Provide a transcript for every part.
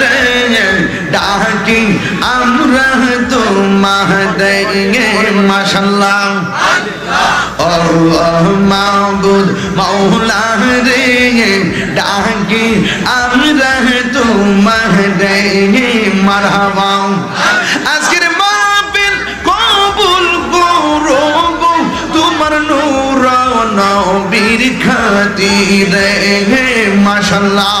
রে ডাকি আমরা তোমারে মাশাল্লাহ মাবুদ মাওলা রে ডাকি আমরা তোমারে মারহাবা আজকের মাহফিল কবুল করো তোমার নূর নবীর খাতিরে মাশাল্লাহ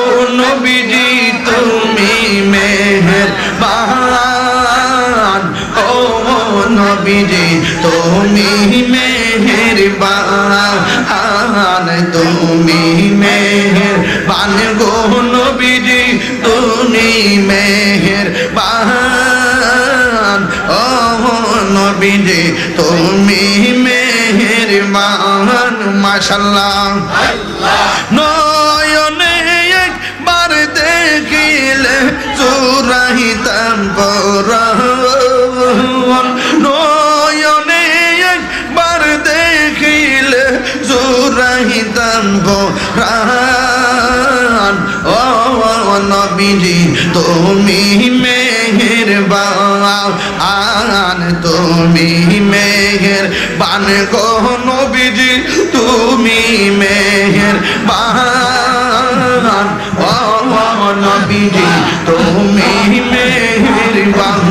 বান মাশাল্লাহ নয়নে একবার দেখিলে চুরাইতাম পরাণ নয়নে একবার দেখিলে চুরাইতাম পরাণ ও নবীজি, তুমি মেহের বান তুমি মেহের বান গো নবীজি, তুমি মেহের বান নবীজি, তুমি মেহের বান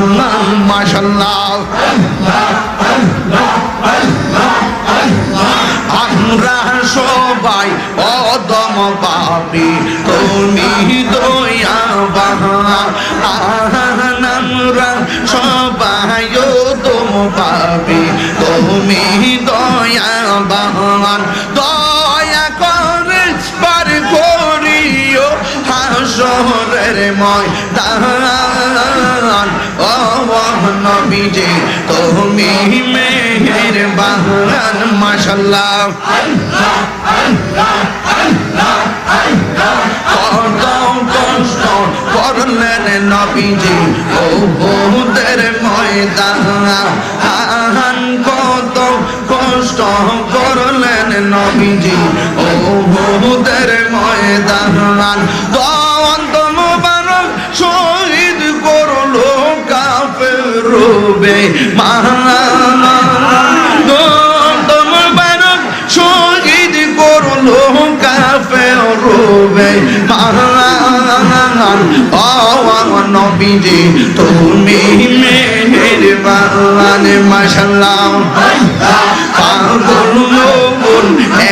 আমরা সবাই অদম পাপি, তুমি দয়া আমরা তুমি দয়া বাহান দয়া করে বার করিও হাসরের ময়দান। ও নবীজি, তুমি মেহের বাহান মাশাল্লাহ নবীজি ও বহুদের ময়দান নবীজি ও বহুদের ময়দান দন্ত মুবারক শহীদ করল কাফের রূপে। দন্ত মুবারক শহীদ করল কাফের রূপে। নবীজি, তুমি মেহেরবান, মাশাল্লাহ। পাগল মন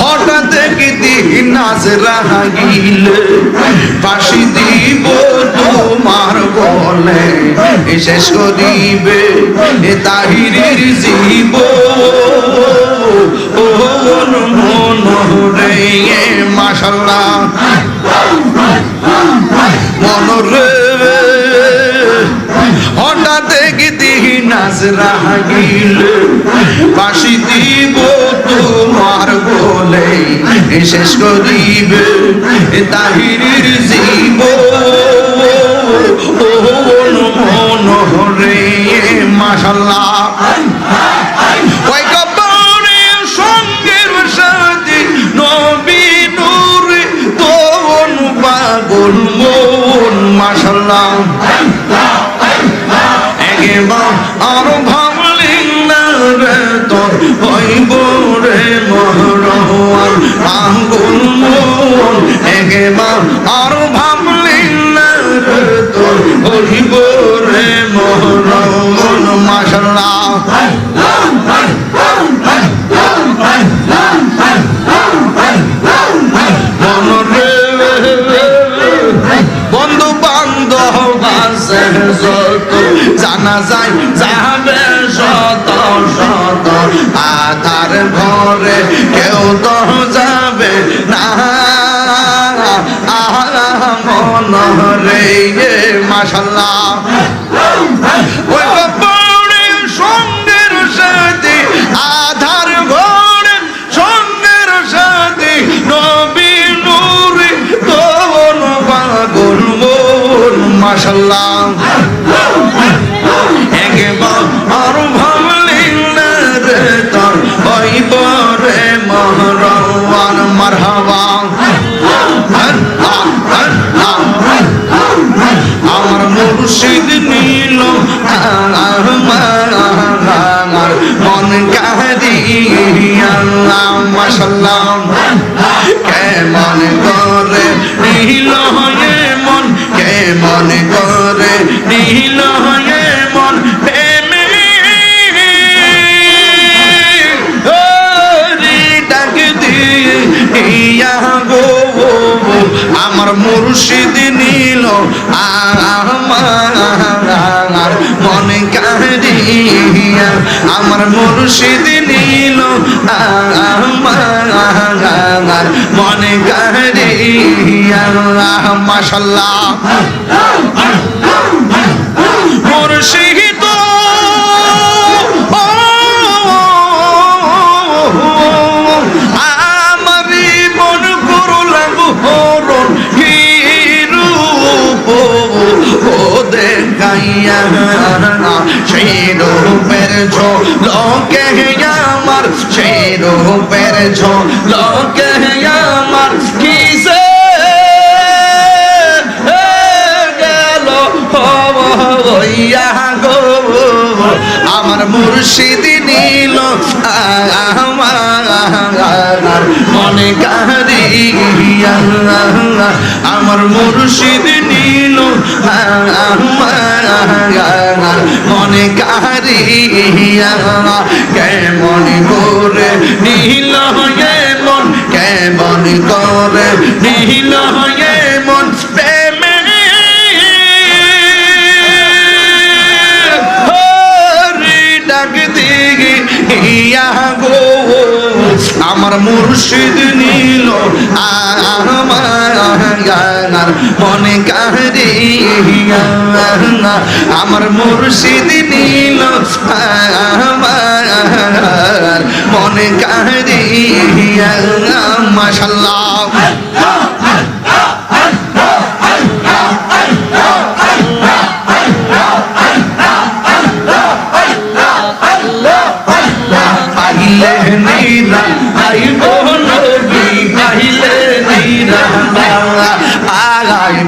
হঠাৎ দেখি নাচ রাগিল ফাঁসি দিব তোমার বলে শেষ করিবে এ তাহিরের জীব ও মন রে মাশাল্লাহ। রে হঠাৎ দেখি না নাজরাহিল বাসি দিব তোমার বলে, শেষ করিব তাহিরির জীব। মন রে, মাশাল্লাহ। আর মাসাল্লাহ ওই কবরে সঙ্গের সাথে, আধার ঘরে সঙ্গের সাথে, নবী নূরে কোন পাগল মন মাশাল্লাহ রে তোর, ওই পরে মহরওয়ান মারহাবা মুর্শিদ নীল আমার মন কাহিয়া মাসাল্লাহ কেমন করে নীল হয়ে মন, কেমন করে নীল হয়ে মন আমার মুর্শিদ আমার মনে কাহিয়া আমার মুর্শিদ নীল আমার মনে কাহিয়া মাসাল্লাহ মুর্শিদ সেই রূপের ঝলকে আমার সেই রূপের ঝলকে আমার কিসে গেল হইয়া গো আমার মুর্শিদ নীল আমার মনে কারিয়া আমার মুর্শিদ নীল মনে কারিয়া কেমন করে নীল হয়ে মন কেমন করে নীল হয়ে মন আমার মুর্শিদ নীল আমার আমার মুর্শিদ নীল মনে কারিয়া মাশাল্লাহ। নীরা আইব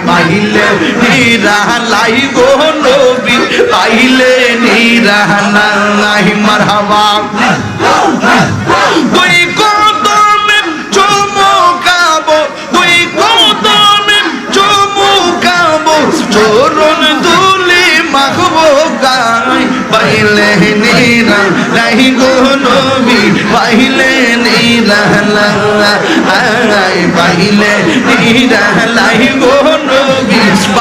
পাইলে নীরা লাইব নবী, পাইলে নীরা নাই মারহাবা তুই কদমে চমকাবো তুই কদমে চমকাবো চরণ দুলি মাখবো গাই পাইলে নীরা নাই গো নবী, পাইলে নীরা লাই পাইলে নীরা গো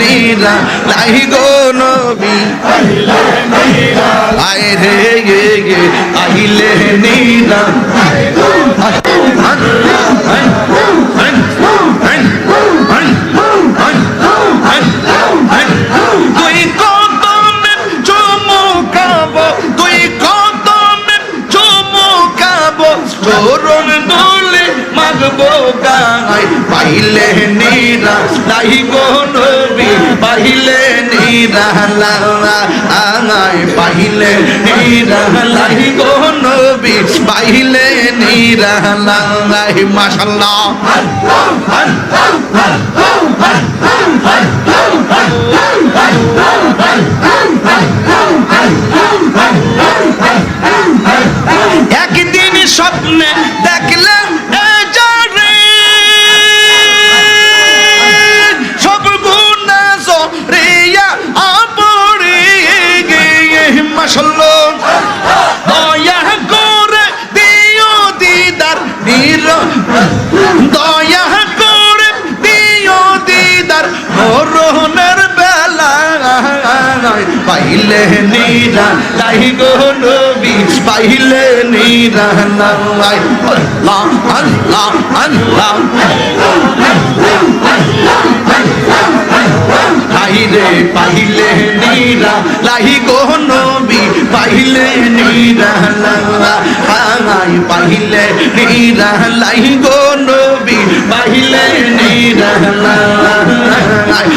নিরা নাই গো নবী। আয় রে গে গে আহিলে নিরা তুই গাই পাইলে নিরা নাই গো পাইলে নিরা লাই পাইলে নিরা নাই গো পাইলে নিরা লাই মাশাল্লাহ। লাই গো নবী, পাইলে নিরা লাই আল্লাহ আল্লাহ পাইলে নিরা লাহি গো নবী, পাইলে নিরা লাই পাইলে নিরা লাহি গো নবী নিরা লাই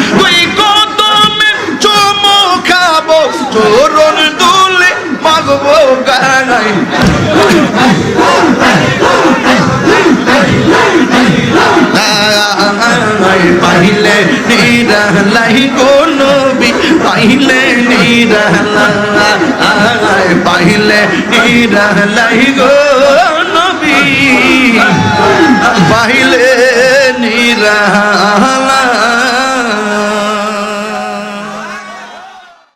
পাইলে আয় পাইলে নিরালাই গো।